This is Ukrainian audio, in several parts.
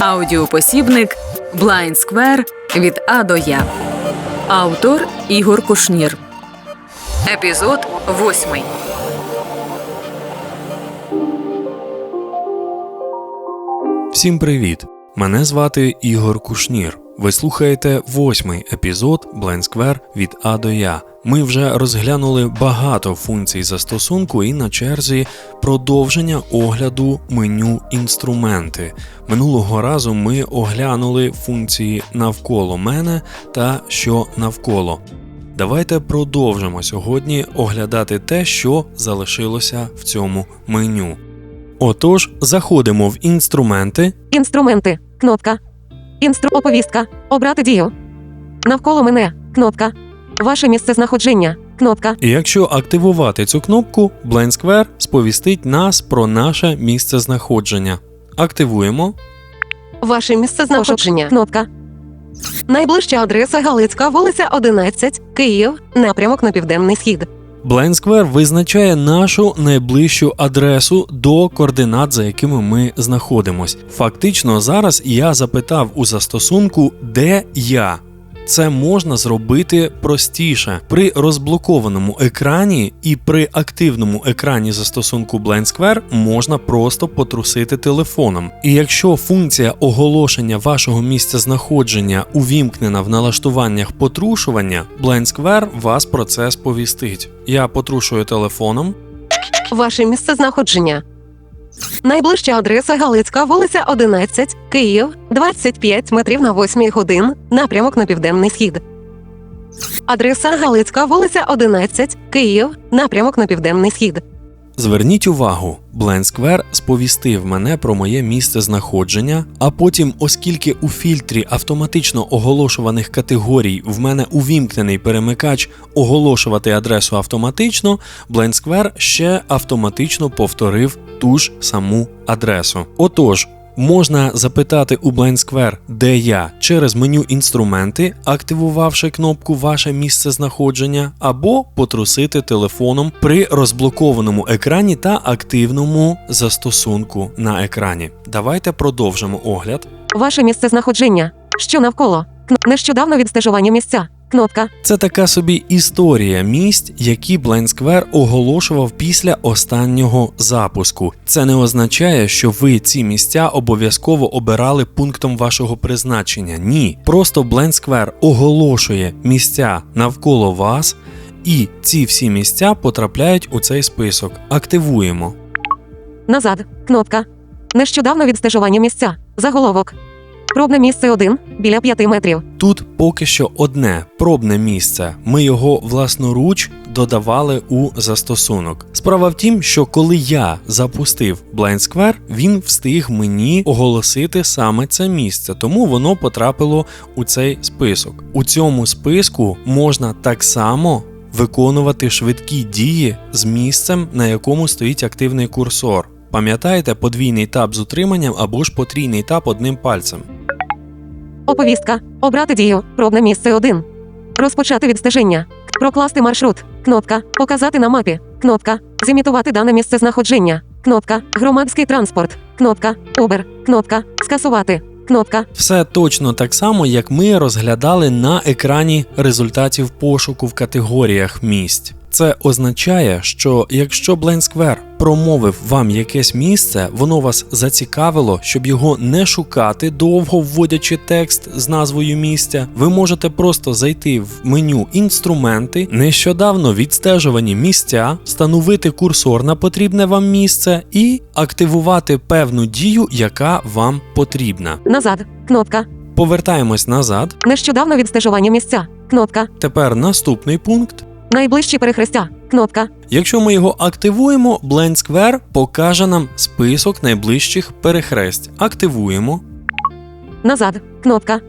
Аудіопосібник Blind Square від А до Я. Автор Ігор Кушнір. Епізод восьмий. Всім привіт! Мене звати Ігор Кушнір. Ви слухаєте восьмий епізод Blind Square від А до Я. Ми вже розглянули багато функцій застосунку і на черзі продовження огляду меню інструменти. Минулого разу ми оглянули функції навколо мене та що навколо. Давайте продовжимо сьогодні оглядати те, що залишилося в цьому меню. Отож, заходимо в інструменти Інструменти. Кнопка. Інстру оповістка. Обрати дію. Навколо мене. Кнопка. Ваше місце знаходження. Кнопка. Якщо активувати цю кнопку, Blind Square сповістить нас про наше місце знаходження. Активуємо. Ваше місце знаходження. Кнопка. Найближча адреса Галицька, вулиця 11, Київ, напрямок на південний схід. Blind Square визначає нашу найближчу адресу до координат, за якими ми знаходимось. Фактично, зараз я запитав у застосунку, де я. Це можна зробити простіше при розблокованому екрані і при активному екрані застосунку Blind Square можна просто потрусити телефоном. І якщо функція оголошення вашого місця знаходження увімкнена в налаштуваннях потрушування, Blind Square вас про це сповістить. Я потрушую телефоном. Ваше місце знаходження. Найближча адреса Галицька, вулиця 11, Київ, 25 метрів на 8 годин, напрямок на південний схід. Адреса Галицька, вулиця 11, Київ, напрямок на південний схід. Зверніть увагу, Square сповістив мене про моє місце знаходження, а потім, оскільки у фільтрі автоматично оголошуваних категорій в мене увімкнений перемикач оголошувати адресу автоматично, Blend Square ще автоматично повторив ту ж саму адресу. Отож. Можна запитати у Blind Square, де я через меню інструменти, активувавши кнопку Ваше місце знаходження, або потрусити телефоном при розблокованому екрані та активному застосунку на екрані. Давайте продовжимо огляд. Ваше місце знаходження. Що навколо? Нещодавно відстежування місця. Кнопка. Це така собі історія місць, які Blind Square оголошував після останнього запуску. Це не означає, що ви ці місця обов'язково обирали пунктом вашого призначення. Ні, просто Blind Square оголошує місця навколо вас, і ці всі місця потрапляють у цей список. Активуємо. Назад. Кнопка. Нещодавно відстежування місця. Заголовок. Пробне місце 1 біля 5 метрів. Тут поки що одне пробне місце. Ми його власноруч додавали у застосунок. Справа в тім, що коли я запустив Blind Square, він встиг мені оголосити саме це місце, тому воно потрапило у цей список. У цьому списку можна так само. Виконувати швидкі дії з місцем, на якому стоїть активний курсор. Пам'ятаєте подвійний таб з утриманням або ж потрійний таб одним пальцем. Оповістка. Обрати дію. Пробне місце 1. Розпочати відстеження. Прокласти маршрут. Кнопка. Показати на мапі. Кнопка. Зімітувати дане місце знаходження. Кнопка. Громадський транспорт. Кнопка. Uber. Кнопка. Скасувати. Кнопка. Все точно так само, як ми розглядали на екрані результатів пошуку в категоріях місць. Це означає, що якщо Blind Square промовив вам якесь місце, воно вас зацікавило, щоб його не шукати, довго вводячи текст з назвою місця, ви можете просто зайти в меню інструменти, нещодавно відстежувані місця, встановити курсор на потрібне вам місце і активувати певну дію, яка вам потрібна. Назад. Кнопка. Повертаємось назад. Нещодавно відстежування місця. Кнопка. Тепер наступний пункт. Найближчі перехрестя. Кнопка. Якщо ми його активуємо, Blend Square покаже нам список найближчих перехресть. Активуємо. Назад. Кнопка.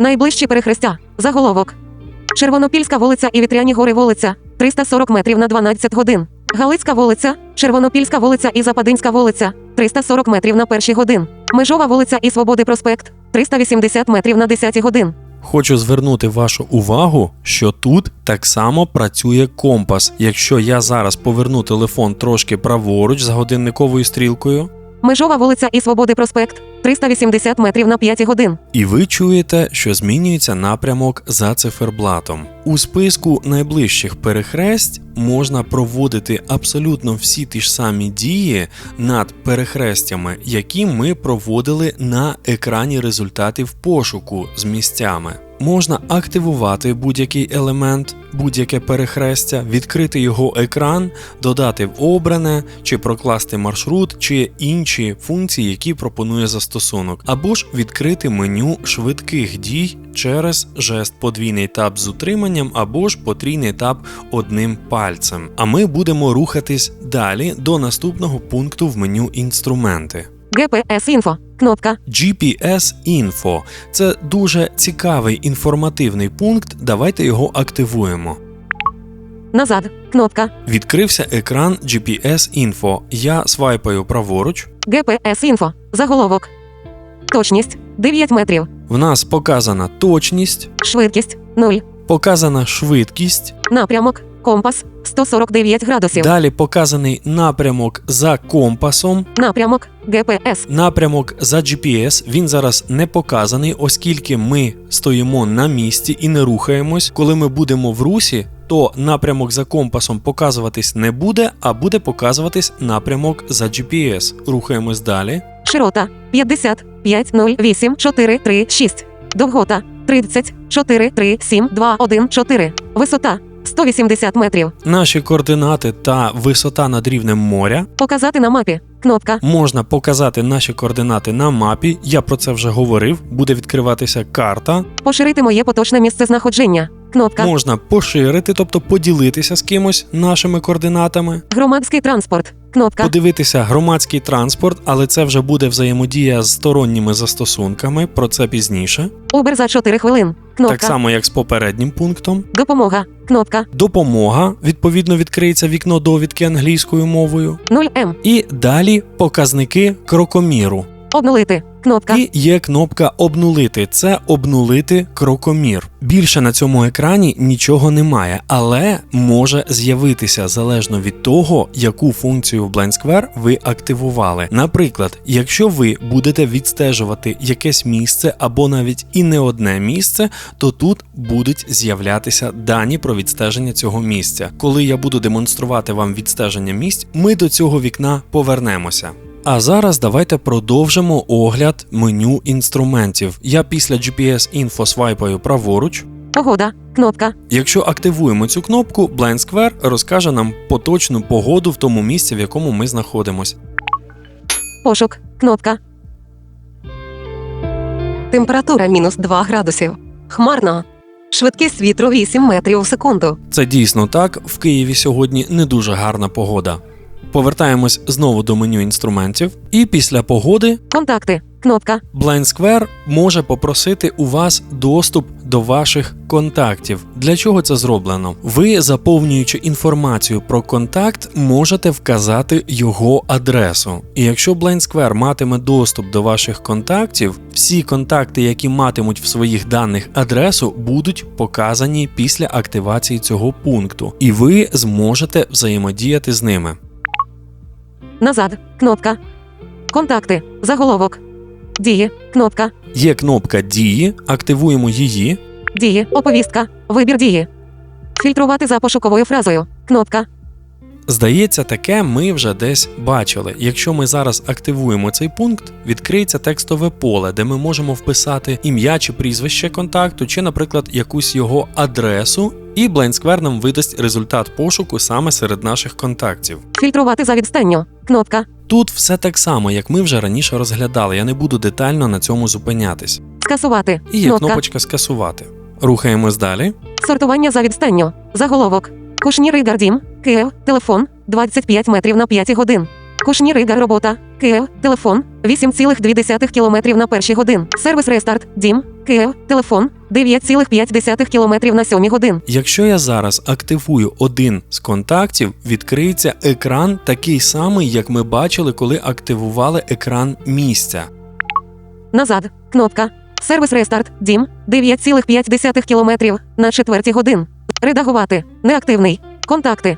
Найближчі перехрестя. Заголовок. Червонопільська вулиця і Вітряні гори вулиця. 340 метрів на 12 годин. Галицька вулиця, Червонопільська вулиця і Западинська вулиця. 340 метрів на перші годин. Межова вулиця і Свободи проспект. 380 метрів на 10 годин. Хочу звернути вашу увагу, що тут так само працює компас. Якщо я зараз поверну телефон трошки праворуч за годинниковою стрілкою, Межова вулиця і Свободи проспект 380 метрів на 5 годин. І ви чуєте, що змінюється напрямок за циферблатом. У списку найближчих перехресть можна проводити абсолютно всі ті ж самі дії над перехрестями, які ми проводили на екрані результатів пошуку з місцями. Можна активувати будь-який елемент, будь-яке перехрестя, відкрити його екран, додати в обране, чи прокласти маршрут, чи інші функції, які пропонує застосунок, або ж відкрити меню швидких дій через жест подвійний тап з утриманням, або ж потрійний тап одним пальцем. А ми будемо рухатись далі до наступного пункту в меню інструменти. GPS інфо. Кнопка. GPS Info – це дуже цікавий інформативний пункт. Давайте його активуємо. Назад. Кнопка. Відкрився екран GPS Info. Я свайпаю праворуч. GPS інфо. Заголовок. Точність 9 метрів. В нас показана точність, Швидкість 0. показана швидкість. Напрямок. Компас 149 градусів. Далі показаний напрямок за компасом. Напрямок. GPS. Напрямок за GPS він зараз не показаний, оскільки ми стоїмо на місці і не рухаємось. Коли ми будемо в русі, то напрямок за компасом показуватись не буде, а буде показуватись напрямок за GPS. Рухаємось далі. Широта 50 508 436. Довгота 30 437 214. Висота 180 метрів. Наші координати та висота над рівнем моря. Показати на мапі. Кнопка. Можна показати наші координати на мапі. Я про це вже говорив. Буде відкриватися карта. Поширити моє поточне місце знаходження. Кнопка. Можна поширити, тобто поділитися з кимось нашими координатами. Громадський транспорт. Кнопка. Подивитися громадський транспорт, але це вже буде взаємодія з сторонніми застосунками. Про це пізніше. Убер за 4 хвилин. Кнопка. Так само, як з попереднім пунктом. Допомога. Кнопка. Допомога відповідно відкриється вікно довідки англійською мовою. 0М. І далі показники крокоміру. Обнулити. Кнопка. І є кнопка обнулити. Це обнулити крокомір. Більше на цьому екрані нічого немає, але може з'явитися залежно від того, яку функцію в Blind Square ви активували. Наприклад, якщо ви будете відстежувати якесь місце або навіть і не одне місце, то тут будуть з'являтися дані про відстеження цього місця. Коли я буду демонструвати вам відстеження місць, ми до цього вікна повернемося. А зараз давайте продовжимо огляд меню інструментів. Я після GPS Info свайпаю праворуч. Погода. Кнопка. Якщо активуємо цю кнопку, Blind Square розкаже нам поточну погоду в тому місці, в якому ми знаходимось. Пошук. Кнопка. Температура мінус 2 градусів. Хмарно. Швидкість вітру 8 метрів у секунду. Це дійсно так. В Києві сьогодні не дуже гарна погода. Повертаємось знову до меню інструментів, і після погоди Контакти. Кнопка. Blind Square може попросити у вас доступ до ваших контактів. Для чого це зроблено? Ви, заповнюючи інформацію про контакт, можете вказати його адресу. І якщо Blind Square матиме доступ до ваших контактів, всі контакти, які матимуть в своїх даних адресу, будуть показані після активації цього пункту, і ви зможете взаємодіяти з ними. Назад. Кнопка. Контакти. Заголовок. Дії. Кнопка. Є кнопка дії, активуємо її. Дії. Оповістка. Вибір дії. Фільтрувати за пошуковою фразою. Кнопка. Здається, таке ми вже десь бачили. Якщо ми зараз активуємо цей пункт, відкриється текстове поле, де ми можемо вписати ім'я чи прізвище контакту, чи, наприклад, якусь його адресу, і Blind Square нам видасть результат пошуку саме серед наших контактів. Фільтрувати за відстанню. Кнопка. Тут все так само, як ми вже раніше розглядали. Я не буду детально на цьому зупинятись. Скасувати. І є Кнопка. кнопочка скасувати. Рухаємось далі. Сортування за відстанню. Заголовок. Кушнір Ігор Дім. Київ. Телефон. 25 метрів на 5 годин. Кушнір Ігор робота. Київ. Телефон. 8,2 кілометрів на перші годин. Сервіс Рестарт. Дім. Київ. Телефон. 9,5 кілометрів на 7 годин. Якщо я зараз активую один з контактів, відкриється екран такий самий, як ми бачили, коли активували екран місця. Назад. Кнопка. Сервіс Рестарт. Дім. 9,5 кілометрів на 4 годин. Редагувати. Неактивний. Контакти.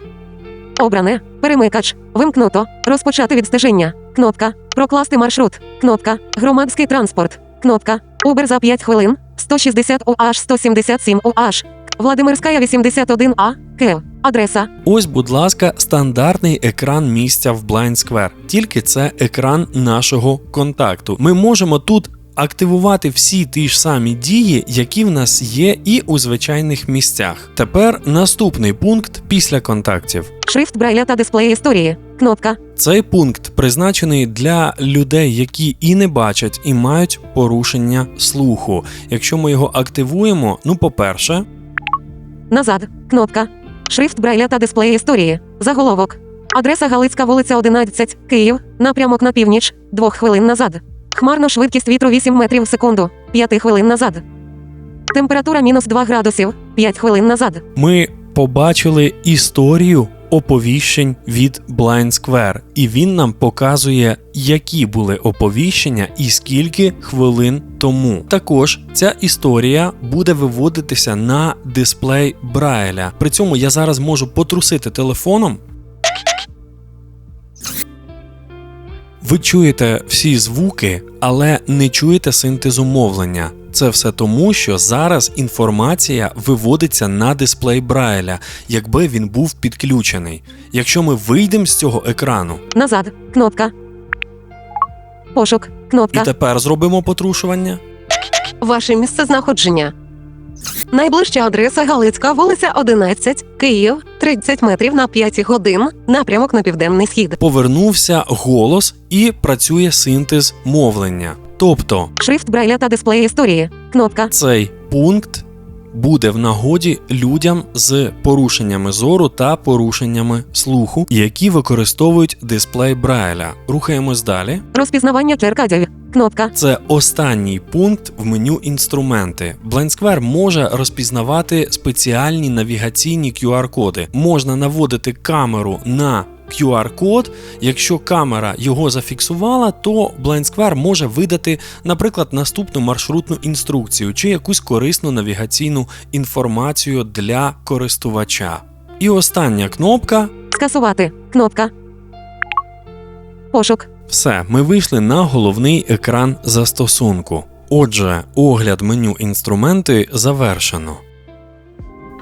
Обране. Перемикач. Вимкнуто. Розпочати відстеження. Кнопка. Прокласти маршрут. Кнопка. Громадський транспорт. Кнопка. Uber за 5 хвилин. 160 OH 177 OH. Владимирська 81А. Київ. Адреса. Ось, будь ласка, стандартний екран місця в Blind Square. Тільки це екран нашого контакту. Ми можемо тут. Активувати всі ті ж самі дії, які в нас є і у звичайних місцях. Тепер наступний пункт після контактів. Шрифт Брайля та дисплей історії. Кнопка. Цей пункт призначений для людей, які і не бачать, і мають порушення слуху. Якщо ми його активуємо, ну по-перше, Назад. Кнопка. Шрифт Брайля та дисплей історії. Заголовок. Адреса Галицька вулиця 11, Київ. Напрямок на північ. 2 хвилин назад. Хмарно швидкість вітру 8 метрів в секунду. 5 хвилин назад. Температура мінус 2 градусів. 5 хвилин назад. ми побачили історію оповіщень від Blind Square, і він нам показує, які були оповіщення і скільки хвилин тому. Також ця історія буде виводитися на дисплей Брайля. При цьому я зараз можу потрусити телефоном. Ви чуєте всі звуки, але не чуєте синтезу мовлення. Це все тому, що зараз інформація виводиться на дисплей Брайля, якби він був підключений. Якщо ми вийдемо з цього екрану Назад. Кнопка. Пошук. кнопка. і тепер зробимо потрушування, Ваше місце знаходження. Найближча адреса Галицька, вулиця 11, Київ, 30 метрів на 5 годин, напрямок на південний схід. повернувся голос і працює синтез мовлення. Тобто Шрифт Брайля та дисплей історії. Кнопка. цей пункт буде в нагоді людям з порушеннями зору та порушеннями слуху, які використовують дисплей Брайля. Рухаємось далі. Розпізнавання QR-кодів. Кнопка. Це останній пункт в меню інструменти. Square може розпізнавати спеціальні навігаційні QR-коди. Можна наводити камеру на QR-код. Якщо камера його зафіксувала, то Blind Square може видати, наприклад, наступну маршрутну інструкцію чи якусь корисну навігаційну інформацію для користувача. І остання кнопка Скасувати. Кнопка. Пошук. Все, ми вийшли на головний екран застосунку. Отже, огляд меню інструменти завершено.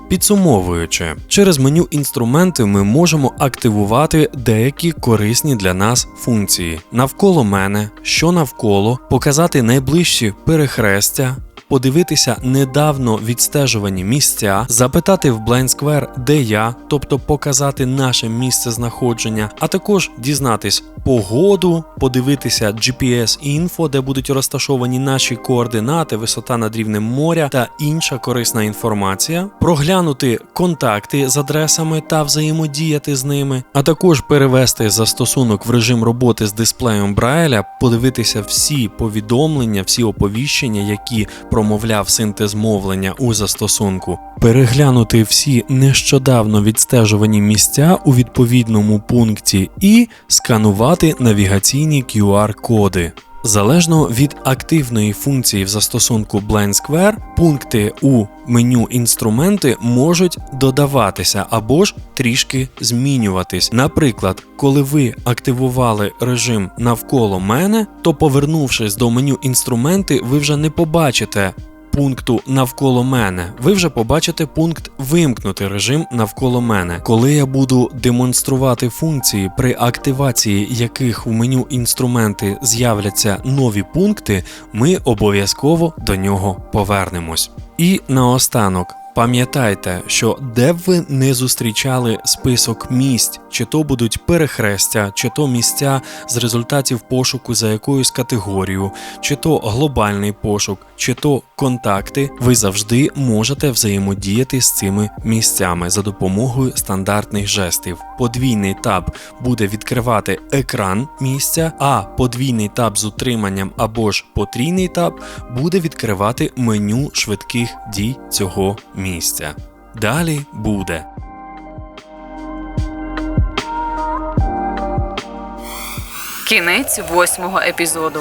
Підсумовуючи, через меню інструменти ми можемо активувати деякі корисні для нас функції. Навколо мене, що навколо, показати найближчі перехрестя, подивитися недавно відстежувані місця, запитати в Blind Square, де я, тобто показати наше місце знаходження, а також дізнатись погоду, подивитися GPS-інфо, де будуть розташовані наші координати, висота над рівнем моря та інша корисна інформація, проглянути контакти з адресами та взаємодіяти з ними, а також перевести застосунок в режим роботи з дисплеєм Брайля, подивитися всі повідомлення, всі оповіщення, які промовляв синтез мовлення у застосунку, переглянути всі нещодавно відстежувані місця у відповідному пункті і сканувати навігаційні QR-коди. Залежно від активної функції в застосунку Blend Square, пункти у меню інструменти можуть додаватися або ж трішки змінюватись. Наприклад, коли ви активували режим навколо мене, то повернувшись до меню інструменти, ви вже не побачите пункту навколо мене, ви вже побачите пункт вимкнути режим навколо мене. Коли я буду демонструвати функції, при активації яких в меню інструменти з'являться нові пункти, ми обов'язково до нього повернемось. І наостанок. Пам'ятайте, що де б ви не зустрічали список місць, чи то будуть перехрестя, чи то місця з результатів пошуку за якоюсь категорією, чи то глобальний пошук, чи то контакти, ви завжди можете взаємодіяти з цими місцями за допомогою стандартних жестів. Подвійний таб буде відкривати екран місця, а подвійний таб з утриманням або ж потрійний таб буде відкривати меню швидких дій цього місця. Далі буде. Кінець восьмого епізоду.